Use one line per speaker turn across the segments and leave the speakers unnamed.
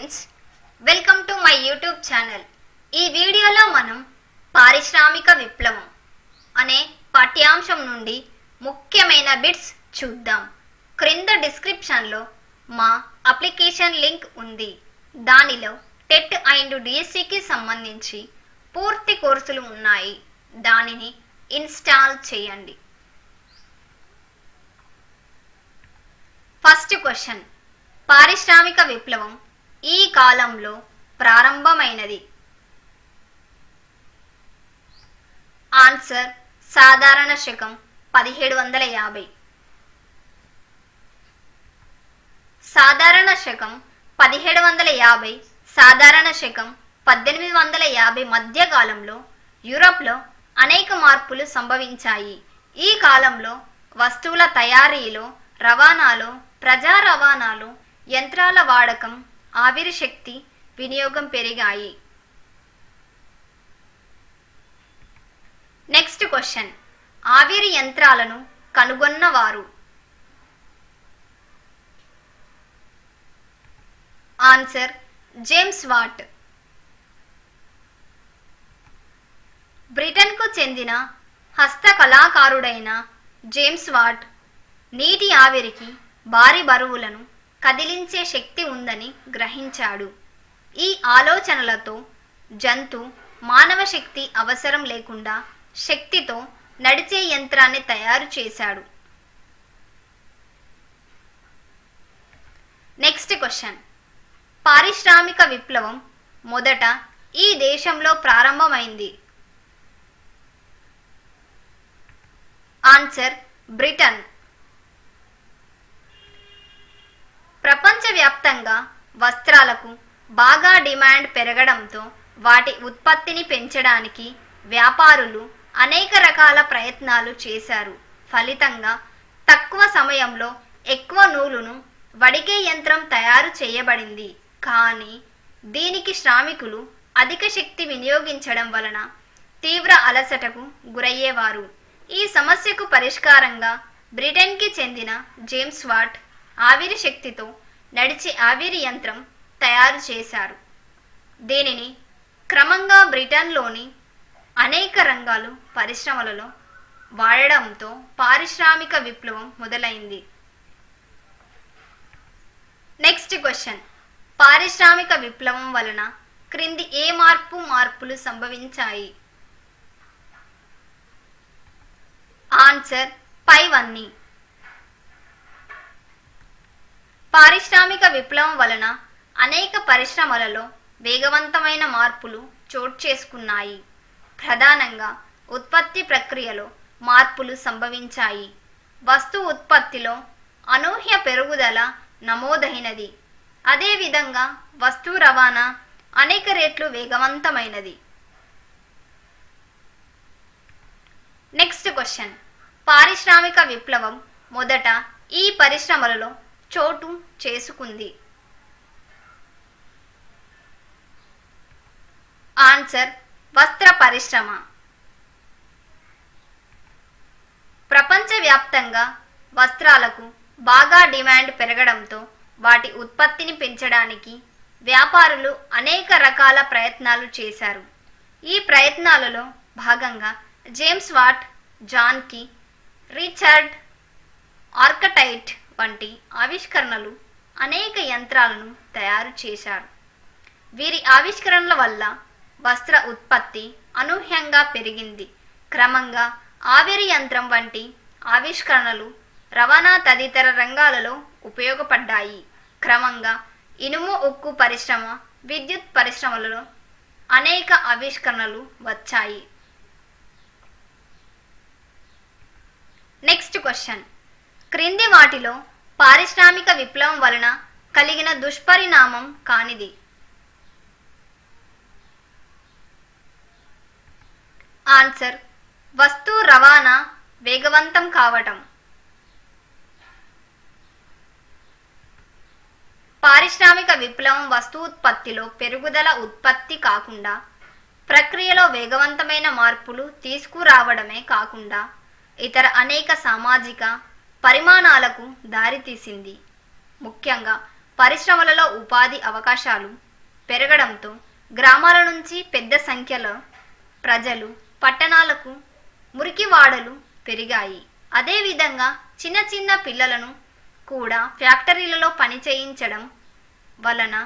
Friends welcome to my YouTube channel. ఈ వీడియోలో మనం పారిశ్రామిక విప్లవం అనే పాఠ్యాంశం నుండి ముఖ్యమైన బిట్స్ చూద్దాం. క్రింద డిస్క్రిప్షన్లో మా అప్లికేషన్ లింక్ ఉంది. దానిలో టెట్ అండ్ డిఎస్సికి సంబంధించి పూర్తి కోర్సులు ఉన్నాయి. దానిని ఇన్స్టాల్ చేయండి. First question. పారిశ్రామిక విప్లవం ఈ కాలంలో ప్రారంభమైనది? ఆన్సర్ సాధారణ శకం పదిహేడు వందల యాభై. సాధారణ శకం పదిహేడు వందల యాభై సాధారణ శకం పద్దెనిమిది వందల యాభై మధ్యకాలంలో యూరప్లో అనేక మార్పులు సంభవించాయి. ఈ కాలంలో వస్తువుల తయారీలో రవాణాలో ప్రజా రవాణాలో యంత్రాల వాడకం ఆవిరి శక్తి వినియోగం పెరిగాయి. Next question. ఆవిరి యంత్రాలను కనుగొన్నవారు. Answer James Watt. బ్రిటన్కు చెందిన హస్తకళాకారుడైన జేమ్స్ వాట్ నీటి ఆవిరికి భారీ బరువులను కదిలించే శక్తి ఉందని గ్రహించాడు. ఈ ఆలోచనలతో జంతు మానవ శక్తి అవసరం లేకుండా శక్తితో నడిచే యంత్రాన్ని తయారు చేశాడు. Next question. పారిశ్రామిక విప్లవం మొదట ఈ దేశంలో ప్రారంభమైంది. Answer Britain. ప్రపంచవ్యాప్తంగా వస్త్రాలకు బాగా డిమాండ్ పెరగడంతో వాటి ఉత్పత్తిని పెంచడానికి వ్యాపారులు అనేక రకాల ప్రయత్నాలు చేశారు. ఫలితంగా తక్కువ సమయంలో ఎక్కువ నూలును వడికే యంత్రం తయారు చేయబడింది. కానీ దీనికి శ్రామికులు అధిక శక్తి వినియోగించడం వలన తీవ్ర అలసటకు గురయ్యేవారు. ఈ సమస్యకు పరిష్కారంగా బ్రిటన్కి చెందిన జేమ్స్ వాట్ ఆవిరి శక్తితో నడిచే ఆవిరి యంత్రం తయారు చేశారు. దీనిని క్రమంగా బ్రిటన్లోని అనేక రంగాలు పరిశ్రమలలో వాడడంతో పారిశ్రామిక విప్లవం మొదలైంది. Next question. పారిశ్రామిక విప్లవం వలన క్రింది ఏ మార్పు మార్పులు సంభవించాయి? ఆన్సర్ పైవన్నీ. పారిశ్రామిక విప్లవం వలన అనేక పరిశ్రమలలో వేగవంతమైన మార్పులు చోటు చేసుకున్నాయి. ప్రధానంగా ఉత్పత్తి ప్రక్రియలో మార్పులు సంభవించాయి. వస్తు ఉత్పత్తిలో అనూహ్య పెరుగుదల నమోదైనది. అదేవిధంగా వస్తు రవాణా అనేక రేట్లు వేగవంతమైనది. Next question. పారిశ్రామిక విప్లవం మొదట ఈ పరిశ్రమలలో చోటు చేసుకుంది. ఆన్సర్ వస్త్ర పరిశ్రమ. ప్రపంచవ్యాప్తంగా వస్త్రాలకు బాగా డిమాండ్ పెరగడంతో వాటి ఉత్పత్తిని పెంచడానికి వ్యాపారులు అనేక రకాల ప్రయత్నాలు చేశారు. ఈ ప్రయత్నాలలో భాగంగా James Watt John Kay Richard Arkwright వంటి ఆవిష్కరణలు అనేక యంత్రాలను తయారు చేశారు. వీరి ఆవిష్కరణల వల్ల వస్త్ర ఉత్పత్తి అనూహ్యంగా పెరిగింది. క్రమంగా ఆవిరి యంత్రం వంటి ఆవిష్కరణలు రవాణా తదితర రంగాలలో ఉపయోగపడ్డాయి. క్రమంగా ఇనుము ఉక్కు పరిశ్రమ విద్యుత్ పరిశ్రమలలో అనేక ఆవిష్కరణలు వచ్చాయి. Next question. క్రింది వాటిలో పారిశ్రామిక విప్లవం వలన కలిగిన దుష్పరిణామం కానిది. ఆన్సర్ వస్తు రవాణా వేగవంతం కావటం. పారిశ్రామిక విప్లవం వస్తు ఉత్పత్తిలో పెరుగుదల ఉత్పత్తి కాకుండా ప్రక్రియలో వేగవంతమైన మార్పులు తీసుకురావడమే కాకుండా ఇతర అనేక సామాజిక పరిమాణాలకు దారితీసింది ముఖ్యంగా పరిశ్రమలలో ఉపాధి అవకాశాలు పెరగడంతో గ్రామాల నుంచి పెద్ద సంఖ్యలో ప్రజలు పట్టణాలకు మురికివాడలు పెరిగాయి. అదేవిధంగా చిన్న చిన్న పిల్లలను కూడా ఫ్యాక్టరీలలో పని చేయించడం వలన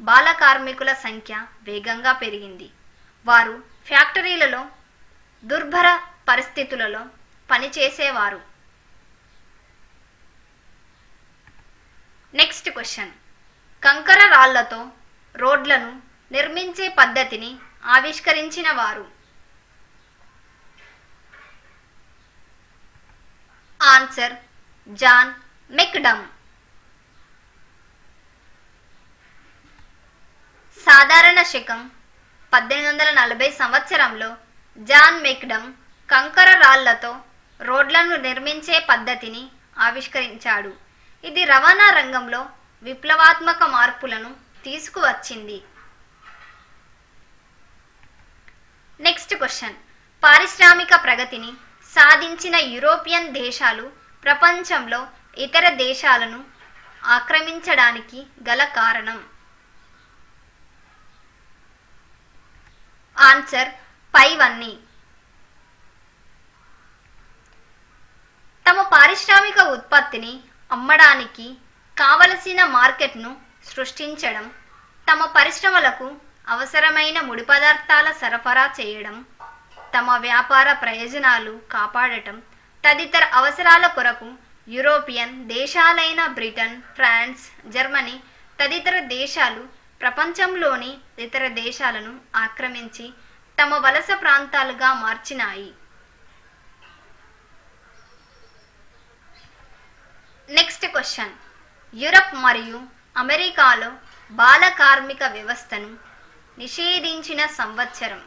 బాల కార్మికుల సంఖ్య వేగంగా పెరిగింది. వారు ఫ్యాక్టరీలలో దుర్భర పరిస్థితులలో పనిచేసేవారు నెక్స్ట్ క్వశ్చన్ కంకర రాళ్ళతో రోడ్లను నిర్మించే పద్ధతిని ఆవిష్కరించిన వారు. ఆన్సర్ జాన్ మెక్డమ్ సాధారణ శకం పద్దెనిమిది వందల నలభై సంవత్సరంలో జాన్ మెక్డమ్ కంకర రాళ్ళతో రోడ్లను నిర్మించే పద్ధతిని ఆవిష్కరించాడు. ఇది రవాణా రంగంలో విప్లవాత్మక మార్పులను తీసుకువచ్చింది. నెక్స్ట్ క్వశ్చన్ పారిశ్రామిక ప్రగతిని సాధించిన యూరోపియన్ దేశాలు ప్రపంచంలో ఇతర దేశాలను ఆక్రమించడానికి గల కారణం. ఆన్సర్ పైవన్నీ. తమ పారిశ్రామిక ఉత్పత్తిని అమ్మడానికి కావలసిన మార్కెట్ను సృష్టించడం తమ పరిశ్రమలకు అవసరమైన ముడి పదార్థాల సరఫరా చేయడం తమ వ్యాపార ప్రయోజనాలు కాపాడటం తదితర అవసరాల కొరకు యూరోపియన్ దేశాలైన బ్రిటన్ ఫ్రాన్స్ జర్మనీ తదితర దేశాలు ప్రపంచంలోని ఇతర దేశాలను ఆక్రమించి తమ వలస ప్రాంతాలుగా మార్చినాయి. నెక్స్ట్ క్వశ్చన్ యూరప్ మరియు అమెరికాలో బాల కార్మిక వ్యవస్థను నిషేధించిన సంవత్సరం.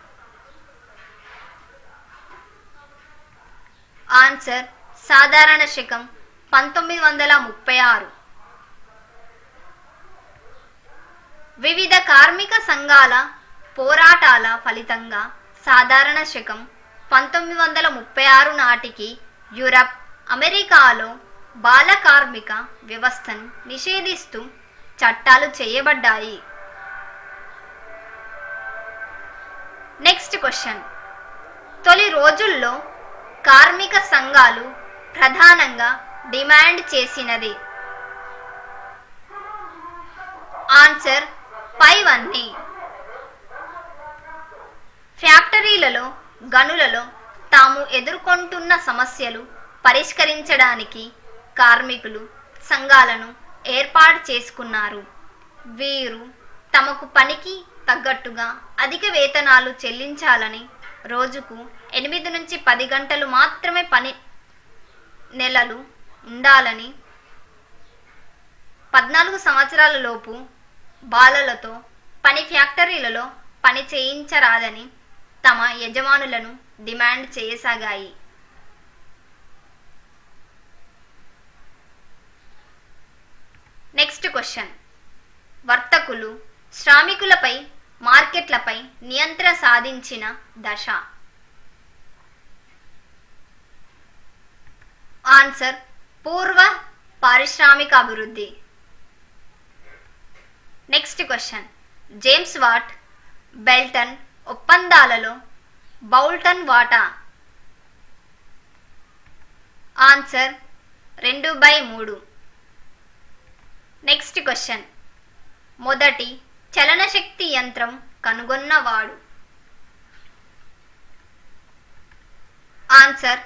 ఆన్సర్ సాధారణ శకం పంతొమ్మిది వందల ముప్పై ఆరు. వివిధ కార్మిక సంఘాల పోరాటాల ఫలితంగా సాధారణ శకం పంతొమ్మిది వందల ముప్పై ఆరు నాటికి యూరప్ అమెరికాలో బాల కార్మిక వ్యవస్థను నిషేధిస్తూ చట్టాలు చేయబడ్డాయి. Next question. తొలి రోజుల్లో కార్మిక సంఘాలు ప్రధానంగా డిమాండ్ చేసినది. ఆన్సర్ పైవన్నీ ఫ్యాక్టరీలలో గనులలో తాము ఎదుర్కొంటున్న సమస్యలు పరిష్కరించడానికి కార్మికులు సంఘాలను ఏర్పాటు చేసుకున్నారు. వీరు తమకు పనికి తగ్గట్టుగా అధిక వేతనాలు చెల్లించాలని రోజుకు ఎనిమిది నుంచి పది గంటలు మాత్రమే పని నెలలు ఉండాలని పద్నాలుగు సంవత్సరాల లోపు బాలలతో పని ఫ్యాక్టరీలలో పని చేయించరాదని తమ యజమానులను డిమాండ్ చేయసాగాయి. నెక్స్ట్ క్వశ్చన్ వర్తకులు శ్రామికులపై మార్కెట్లపై నియంత్రణ సాధించిన దశ. ఆన్సర్ పూర్వ పారిశ్రామిక అభివృద్ధి. Next question James Watt Belton ఒప్పందాలలో బౌల్టన్ వాటా. ఆన్సర్ రెండు బై మూడు. నెక్స్ట్ క్వశ్చన్ మొదటి చలనశక్తి యంత్రం కనుగొన్నవాడు. Answer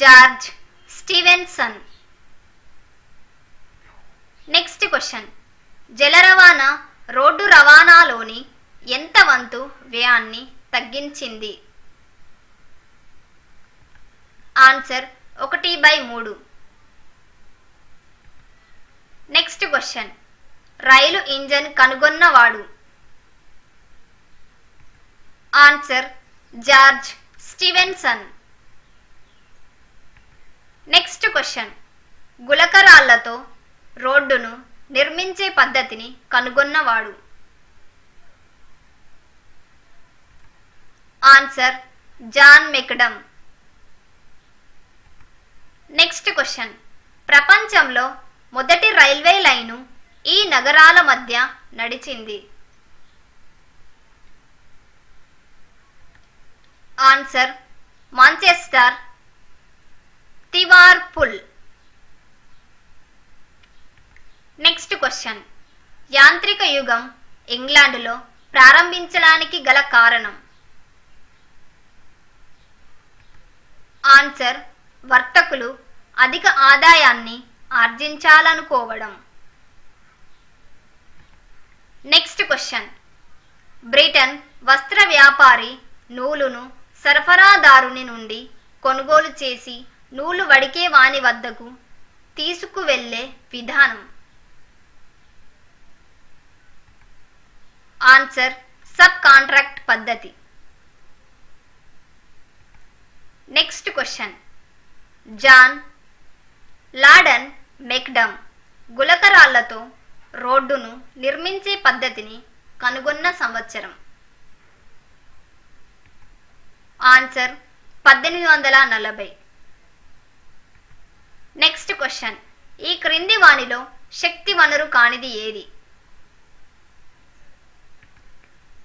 George Stephenson next question జల రవాణా రోడ్డు రవాణాలోని ఎంత వంతు వ్యయాన్ని తగ్గించింది? ఆన్సర్ ఒకటి బై మూడు. నెక్స్ట్ క్వశ్చన్ రైలు engine కనుగొన్నవాడు. Answer George Stephenson next question గులకరాళ్ళతో రోడ్డును నిర్మించే పద్ధతిని కనుగొన్నవాడు. Answer John McAdam next question ప్రపంచంలో మొదటి రైల్వే లైను ఈ నగరాల మధ్య నడిచింది. Answer Manchester Liverpool. Next question. యాంత్రిక యుగం ఇంగ్లాండ్లో ప్రారంభించడానికి గల కారణం. ఆన్సర్ వర్తకులు అధిక ఆదాయాన్ని ఆర్జించాలనుకోవడం. నెక్స్ట్ క్వశ్చన్ బ్రిటన్ వస్త్ర వ్యాపారి నూలును సరఫరాదారుని నుండి కొనుగోలు చేసి నూలు వడికే వాని వద్దకు తీసుకువెళ్ళే విధానం. ఆన్సర్ సబ్ కాంట్రాక్ట్ పద్ధతి. Next question John Loudon McAdam గులకరాళ్ళతో రోడ్డును నిర్మించే పద్ధతిని కనుగొన్న సంవత్సరం. ఆన్సర్ పద్దెనిమిది వందల నలభై. Next question. ఈ క్రింది వానిలో శక్తి వనరు కానిది ఏది?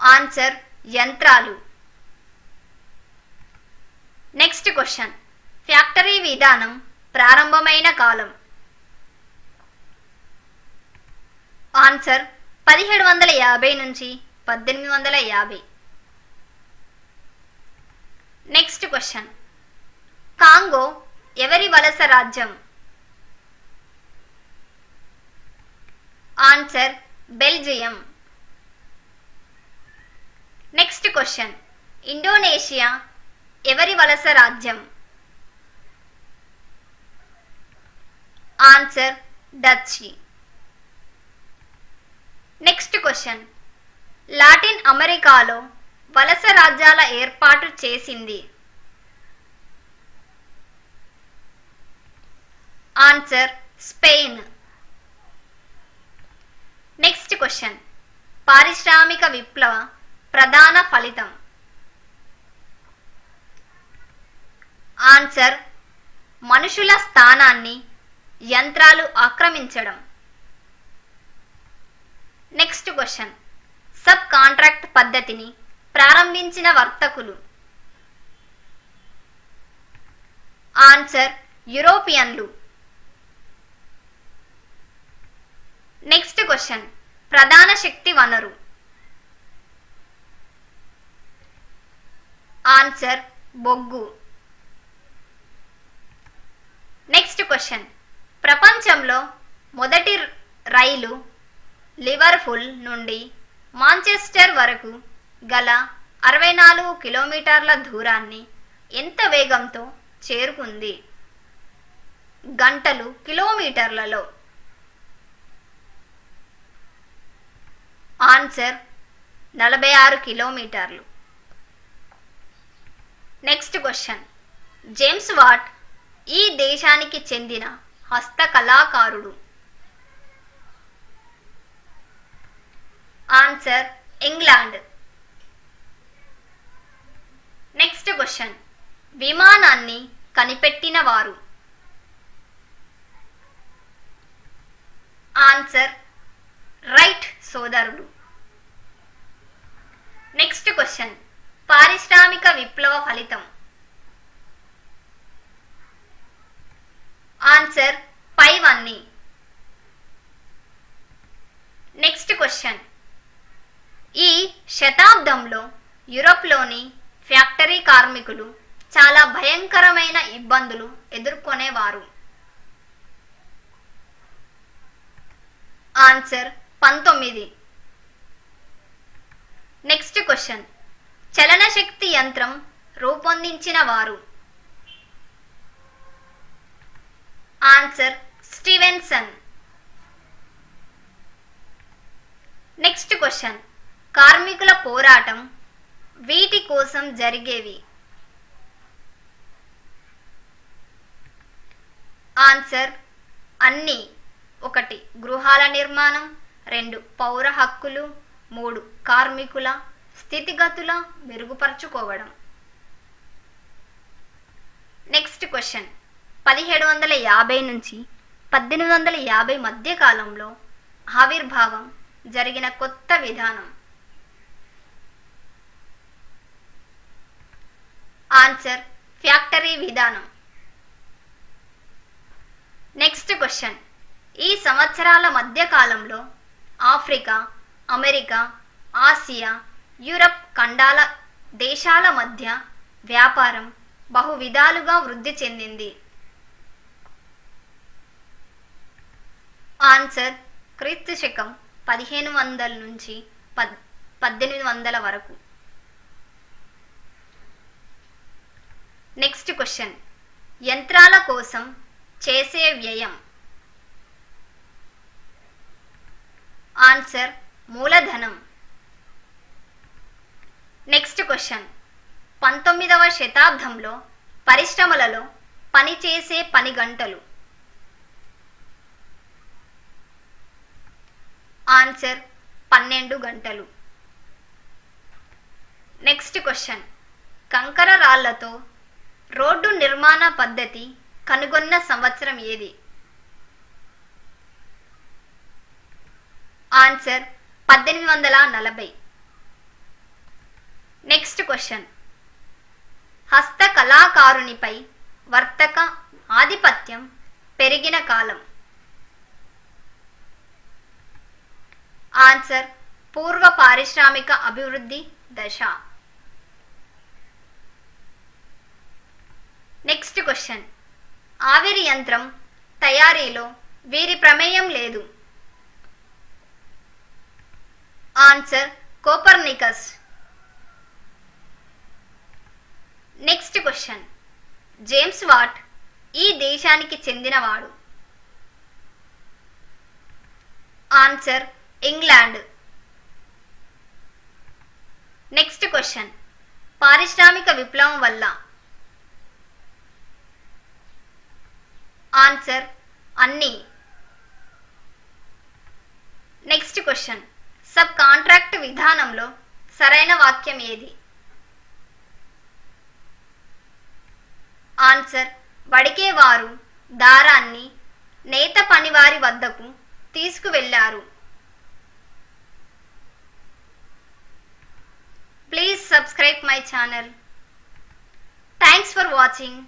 ఆన్సర్ యంత్రాలు. Next question. ఫ్యాక్టరీ విధానం ప్రారంభమైన కాలం. ఆన్సర్ పదిహేడు వందల యాభై నుంచి పద్దెనిమిది వందల యాభై. నెక్స్ట్ క్వశ్చన్ కాంగో ఎవరి వలస రాజ్యం? Answer Belgium. Next question Indonesia ఎవరి వలస రాజ్యం? ఆన్సర్ డచ్చి నెక్స్ట్ క్వశ్చన్ లాటిన్ అమెరికాలో వలస రాజ్యాల ఏర్పాటు చేసింది. ఆన్సర్ స్పెయిన్ నెక్స్ట్ క్వశ్చన్ పారిశ్రామిక విప్లవ ప్రధాన ఫలితం. ఆన్సర్ మనుషుల స్థానాన్ని యంత్రాలు ఆక్రమించడం. నెక్స్ట్ క్వశ్చన్ సబ్ కాంట్రాక్ట్ పద్ధతిని ప్రారంభించిన వర్తకులు. ఆన్సర్ యూరోపియన్లు నెక్స్ట్ క్వశ్చన్ ప్రధాన శక్తి వనరు. ఆన్సర్ బొగ్గు. నెక్స్ట్ క్వశ్చన్ ప్రపంచంలో మొదటి రైలు లివర్పూల్ నుండి మాంచెస్టర్ వరకు గల అరవై నాలుగు కిలోమీటర్ల దూరాన్ని ఎంత వేగంతో చేరుకుంది? గంటలు కిలోమీటర్లలో? ఆన్సర్ నలభై ఆరు కిలోమీటర్లు. Next question. జేమ్స్ వాట్ ఈ దేశానికి చెందిన హస్తకళాకారుడు? ఆన్సర్ ఇంగ్లాండ్ నెక్స్ట్ క్వశ్చన్ విమానాన్ని కనిపెట్టిన వారు ఆన్సర్ రైట్ సోదరుడు. నెక్స్ట్ క్వశ్చన్ పారిశ్రామిక విప్లవ ఫలితం. ఆన్సర్ పైవన్నీ. నెక్స్ట్ క్వశ్చన్ ఈ శతాబ్దంలో యూరోప్లోని ఫ్యాక్టరీ కార్మికులు చాలా భయంకరమైన ఇబ్బందులు ఎదుర్కొనేవారు. ఆన్సర్ పంతొమ్మిది. Next question. చలనశక్తి యంత్రం రూపొందించిన వారు. Answer Stephenson. Next question. కార్మికుల పోరాటం వీటి కోసం జరిగేవి. ఆన్సర్ అన్నీ. ఒకటి గృహాల నిర్మాణం. రెండు పౌర హక్కులు. మూడు కార్మికుల స్థితిగతుల మెరుగుపరుచుకోవడం. Next question. పదిహేడు వందల యాభై నుంచి పద్దెనిమిది వందల యాభై మధ్య కాలంలో ఆవిర్భావం జరిగిన కొత్త విధానం. ఆన్సర్ ఫ్యాక్టరీ విధానం. Next question. ఈ సంవత్సరాల మధ్య కాలంలో ఆఫ్రికా అమెరికా ఆసియా యూరప్ ఖండాల దేశాల మధ్య వ్యాపారం బహు విధాలుగా వృద్ధి చెందింది. ఆన్సర్ క్రీస్తు శకం పదిహేను వందల నుంచి పద్ పద్దెనిమిది వందల వరకు. నెక్స్ట్ క్వశ్చన్ యంత్రాల కోసం చేసే వ్యయం. ఆన్సర్ మూలధనం. నెక్స్ట్ క్వశ్చన్ పంతొమ్మిదవ శతాబ్దంలో పరిశ్రమలలో పనిచేసే పని గంటలు. ఆన్సర్ పన్నెండు గంటలు. నెక్స్ట్ క్వశ్చన్ కంకర రాళ్ళతో రోడ్డు నిర్మాణ పద్ధతి కనుగొన్న సంవత్సరం ఏది? ఆన్సర్ పద్దెనిమిది వందల నలభై. Next question. హస్త కళాకారునిపై వర్తక ఆధిపత్యం పెరిగిన కాలం. ఆన్సర్ పూర్వ పారిశ్రామిక అభివృద్ధి దశ నెక్స్ట్ క్వశ్చన్. ఆవిరి యంత్రం తయారీలో వీరి ప్రమేయం లేదు. Answer Copernicus. Next question. James Watt ఈ దేశానికి చెందినవాడు? Answer England. Next question. పారిశ్రామిక విప్లవం వల్ల ఆన్సర్ అన్నీ. నెక్స్ట్ క్వశ్చన్ సబ్ కాంట్రాక్ట్ విధానంలో సరైన వాక్యం ఏది? ఆన్సర్ వడికేవారు దారాన్ని నేత పనివారి వద్దకు తీసుకువెళ్ళారు please subscribe my channel thanks for watching